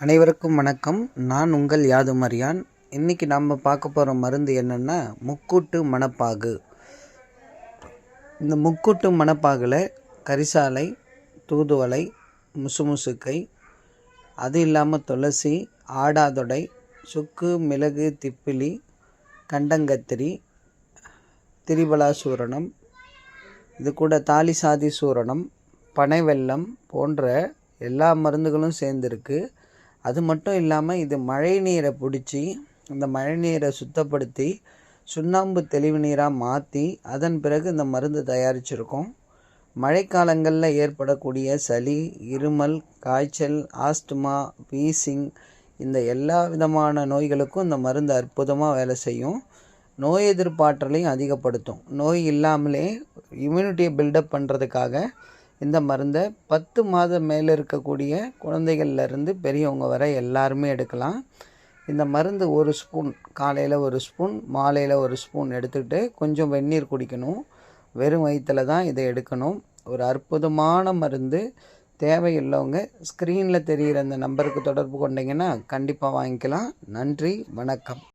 அனைவருக்கும் வணக்கம். நான் உங்கள் யாதுமரியான் இன்றைக்கி நம்ம பார்க்க போகிற மருந்து என்னென்னா முக்கூட்டு மணப்பாகு. இந்த முக்கூட்டு மணப்பாகில் கரிசாலை தூதுவளை முசுமுசுக்கை அது இல்லாமல் துளசி ஆடாதொடை சுக்கு மிளகு திப்பிலி கண்டங்கத்திரி திரிபலா சூரணம் இது கூட தாலி சாதி சூரணம் பனை வெல்லம் போன்ற எல்லா மருந்துகளும் சேர்ந்துருக்கு. அது மட்டும் இல்லாமல் இது மழை நீரை பிடிச்சி அந்த மழை நீரை சுத்தப்படுத்தி சுண்ணாம்பு தெளிவு நீராக மாற்றி அதன் பிறகு இந்த மருந்து தயாரிச்சிருக்கோம். மழைக்காலங்களில் ஏற்படக்கூடிய சளி இருமல் காய்ச்சல் ஆஸ்துமா வீசிங் இந்த எல்லா விதமான நோய்களுக்கும் இந்த மருந்து அற்புதமாக வேலை செய்யும். நோய் எதிர்ப்பாற்றலையும் அதிகப்படுத்தும். நோய் இல்லாமலே இம்யூனிட்டியை பில்டப் பண்ணுறதுக்காக இந்த மருந்தை பத்து மாதம் மேலே இருக்கக்கூடிய குழந்தைகள்லேருந்து பெரியவங்க வரை எல்லாருமே எடுக்கலாம். இந்த மருந்து ஒரு ஸ்பூன் காலையில் ஒரு ஸ்பூன் மாலையில் ஒரு ஸ்பூன் எடுத்துக்கிட்டு கொஞ்சம் வெந்நீர் குடிக்கணும். வெறும் வயிற்றில் தான் இதை எடுக்கணும். ஒரு அற்புதமான மருந்து. தேவையுள்ளவங்க ஸ்க்ரீனில் தெரிகிற அந்த நம்பருக்கு தொடர்பு கொண்டீங்கன்னா கண்டிப்பாக வாங்கிக்கலாம். நன்றி வணக்கம்.